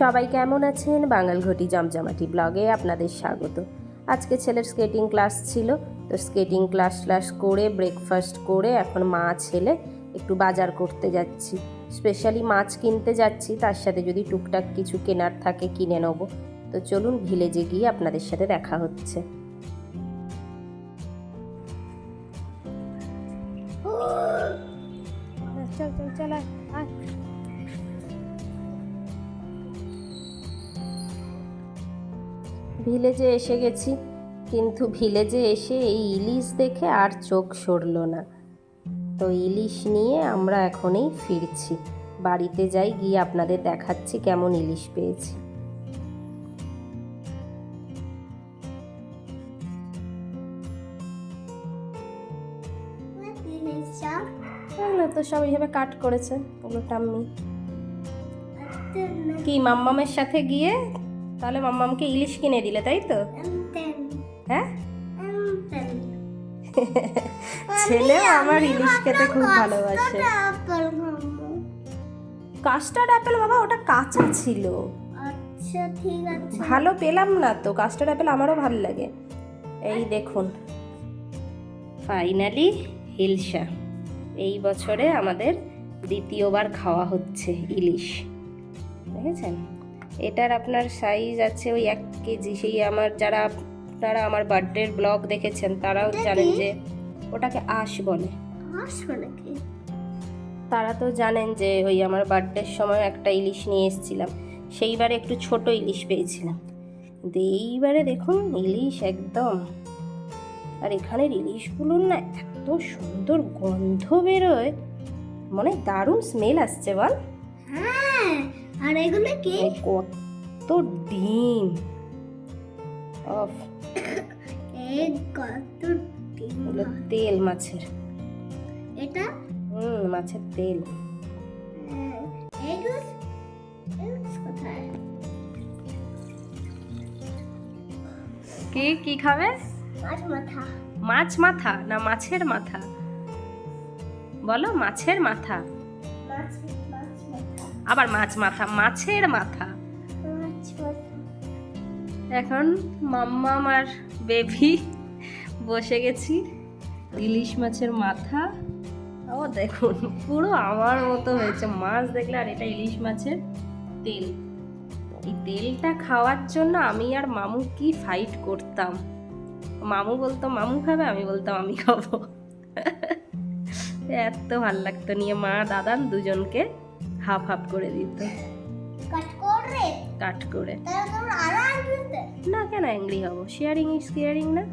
সবাই কেমন আছেন? বাঙাল ঘটি জমজমাটি ব্লগে আপনাদের স্বাগত। আজকে ছেলের স্কেটিং ক্লাস ছিল, তো স্কেটিং ক্লাস ক্লাস করে, ব্রেকফাস্ট করে এখন মা ছেলে একটু বাজার করতে যাচ্ছি। স্পেশালি মাছ কিনতে যাচ্ছি, তার সাথে যদি টুকটাক কিছু কেনার থাকে কিনে নেব। তো চলুন ভিলেজে গিয়ে আপনাদের সাথে দেখা হচ্ছে। চল চল চল ভিলেজে এসে গেছি। কিন্তু ভিলেজে এসে এই ইলিশ দেখে আর চোখ সরল না। তো ইলিশ নিয়ে আমরা এখনই ফিরছি। বাড়িতে যাই গিয়ে আপনাদের দেখাচ্ছি কেমন ইলিশ পেয়েছি। এগুলো তো সব এইভাবে কাট করেছে ওগুলো টাম্মি কি মাম্মামের সাথে গিয়ে তাহলে মাম্মামকে ইলিশ কিনে দিলে তাই তো? হ্যাঁ? ছেলেও আমার ইলিশ খেতে খুব ভালোবাসে। কাস্টার্ড অ্যাপেল বাবা ওটা কাঁচা ছিল। আচ্ছা ঠিক আছে। ভালো পেলাম না তো কাস্টার্ড অ্যাপেল আমারও ভালো লাগে। এই দেখুন। ফাইনালি হিলসা এই বছরে আমাদের দ্বিতীয়বার খাওয়া হচ্ছে ইলিশ। দেখেছেন? এটার আপনার সাইজ আছে ওই এক কেজি। সেই আমার যারা আপনারা আমার বার্থডের ব্লগ দেখেছেন তারাও জানেন যে ওটাকে আঁশ বলে। আসবে নাকি তারা তো জানেন যে ওই আমার বার্থডের সময় একটা ইলিশ নিয়ে এসেছিলাম। সেইবারে একটু ছোট ইলিশ পেয়েছিলাম। কিন্তু এইবারে দেখুন ইলিশ একদম। আর এখানের ইলিশগুলোর না এত সুন্দর গন্ধ বেরোয়। মানে দারুণ স্মেল আসছে বল। হ্যাঁ আর এগুলো কি? কত ডিম। অফ কত ডিম। এগুলো তেল মাছের। এটা? হুম মাছের তেল। হ্যাঁ, এগুলো কোথায়? কি কি খাবে? মাছ মাথা। মাছ মাথা না মাছের মাথা? বলো মাছের মাথা। মাছ আবার মাছ মাথা, মাছের মাথা। এখন মাম্মা আর বেবি, বসে গেছি। ইলিশ মাছের মাথা। ও দেখুন, পুরো আমার মতো হয়েছে। মাছ দেখলে আর এটা ইলিশ মাছের তেল। এই তেলটা খাওয়ার জন্য আমি আর মামু কি ফাইট করতাম? মামু বলতো, মামু খাবে, আমি বলতাম, আমি খাব। এত ভালো লাগতো নিয়ে। মা দাদান দুজনকে হাফ হাফ করে দিত। কাট করে? না কেন অ্যাংরি হব? শেয়ারিং ইজ কেয়ারিং না?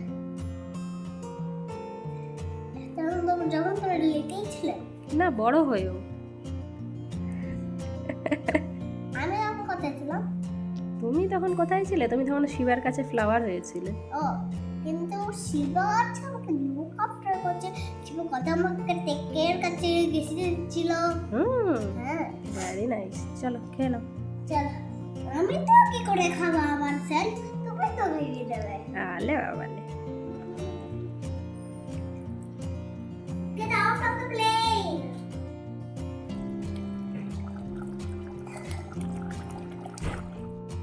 যখন তোমরা লেটেই ছিলে। না বড় হয়েও। আমি যখন কোথায় ছিলাম? তুমি তখন কোথায় ছিলে? তুমি তখন শিবার কাছে ফ্লাওয়ার হয়েছিলে। ও কিন্তু শিবা আছে আমাকে লুক আফটার করছে। শিবা কত আমাকে টেকের কাছে গেছে ছিল হুম। হ্যাঁ। নাইস চলো খেয়ে নাও। চল আমি তো কি করে খাব আমার সেল তুমি তো ভেঙে দেবে। আলে বাবালে Get out of the plane!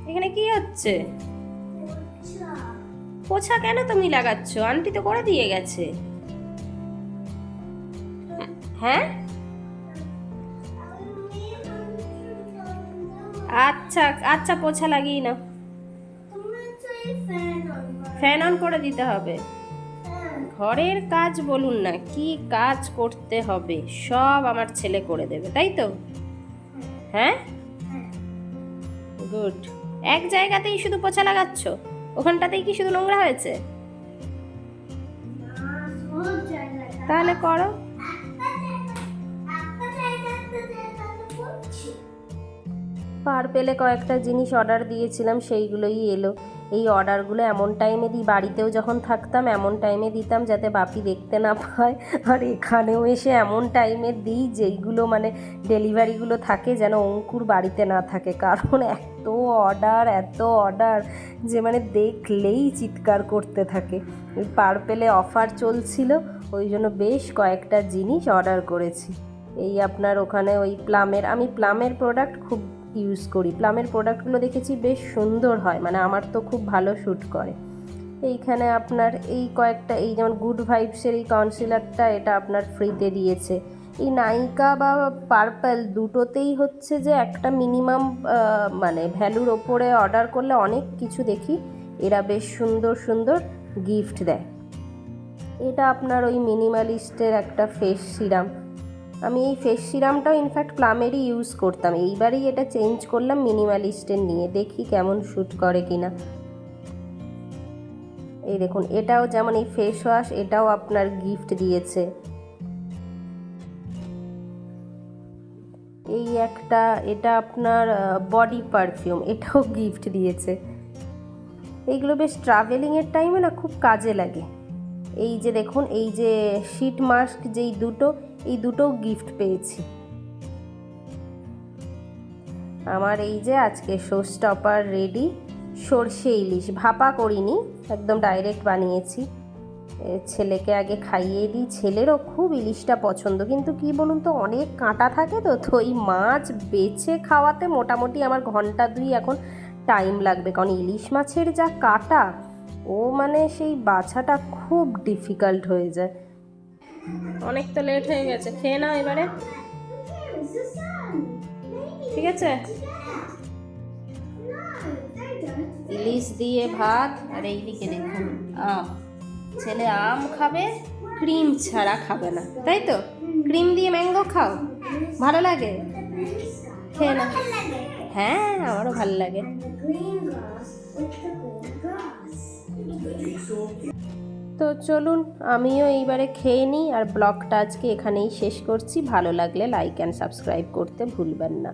এখানে কি হচ্ছে? পোছা কেন তুমি লাগাচ্ছ? আন্টি তো করে দিয়ে গেছে। হ্যাঁ? আচ্ছা আচ্ছা পোছা লাগিয়ে নাও। ফ্যান অন করে দিতে হবে। ঘরের কাজ বলুন না, কি কাজ করতে হবে, সব আমার ছেলে করে দেবে, তাই তো? হ্যাঁ? গুড। এক জায়গাতেই শুধু পোছা লাগাচ্ছ? ওখানটাতেই কি শুধু নোংরা হয়েছে? তাহলে করো। পার পেলে কয়েকটা জিনিস অর্ডার দিয়েছিলাম, সেইগুলোই এলো। এই অর্ডারগুলো এমন টাইমে দিই, বাড়িতেও যখন থাকতাম এমন টাইমে দিতাম যাতে বাপি দেখতে না পায়। আর এখানেও এসে এমন টাইমে দিই যেইগুলো মানে ডেলিভারিগুলো থাকে যেন অঙ্কুর বাড়িতে না থাকে। কারণ এত অর্ডার এত অর্ডার যে মানে দেখলেই চিৎকার করতে থাকে। ওই পার পেলে অফার চলছিল, ওই জন্য বেশ কয়েকটা জিনিস অর্ডার করেছি। এই আপনার ওখানে ওই প্লামের, আমি প্লামের প্রোডাক্ট খুব ইউজ করি। প্লামের প্রোডাক্টগুলো দেখেছি বেশ সুন্দর হয় মানে আমার তো খুব ভালো শ্যুট করে। এইখানে আপনার এই কয়েকটা, এই যেমন গুড ভাইবসের এই কাউন্সিলারটা এটা আপনার ফ্রিতে দিয়েছে। এই নাইকা বা পার্পল দুটোতেই হচ্ছে যে একটা মিনিমাম মানে ভ্যালুর ওপরে অর্ডার করলে অনেক কিছু দেখি, এরা বেশ সুন্দর সুন্দর গিফট দেয়। এটা আপনার ওই মিনিমালিস্টের একটা ফেস সিরাম আমি এই ফেস সিরামটাও ইনফ্যাক্ট প্লামেরই ইউজ করতাম। এইবারই এটা চেঞ্জ করলাম মিনিমালিস্টের নিয়ে। দেখি কেমন শ্যুট করে কিনা। এই দেখুন, এটাও যেমন এই ফেস ওয়াশ এটাও আপনার গিফট দিয়েছে। এই একটা, এটা আপনার বডি পারফিউম এটাও গিফট দিয়েছে। এইগুলো বেশ ট্রাভেলিংয়ের টাইমে না খুব কাজে লাগে। এই যে দেখুন, এই যে শীট মাস্ক যেই দুটো, এই দুটো গিফট পেয়েছি। আমার এই যে আজকে শো স্টপার রেডি সর্ষে ইলিশ। ভাপা করিনি, একদম ডাইরেক্ট বানিয়েছি। ছেলেকে আগে খাইয়ে দিই। ছেলেরও খুব ইলিশটা পছন্দ, কিন্তু কি বলুন তো, অনেক কাঁটা থাকে তো তো এই মাছ বেছে খাওয়াতে মোটামুটি আমার ঘণ্টা দুই এখন টাইম লাগবে। কারণ ইলিশ মাছের যা কাটা ও মানে সেই বাছাটা খুব ডিফিকাল্ট হয়ে যায়। অনেক তো লেট হয়ে গেছে খেয়ে নাও এবারে। ঠিক আছে? ইলিশ দিয়ে ভাত আর এইদিকে দেখুন আম। ছেলে আম খাবে ক্রিম ছাড়া খাবে না। তাই তো? ক্রিম দিয়ে ম্যাঙ্গো খাও? ভালো লাগে? খেয়ে না হ্যাঁ আমারও ভালো লাগে। তো চলুন, আমিও এইবারে খেয়ে নিই আর ব্লগটা আজকে এখানেই শেষ করছি। ভালো লাগলে লাইক অ্যান্ড সাবস্ক্রাইব করতে ভুলবেন না।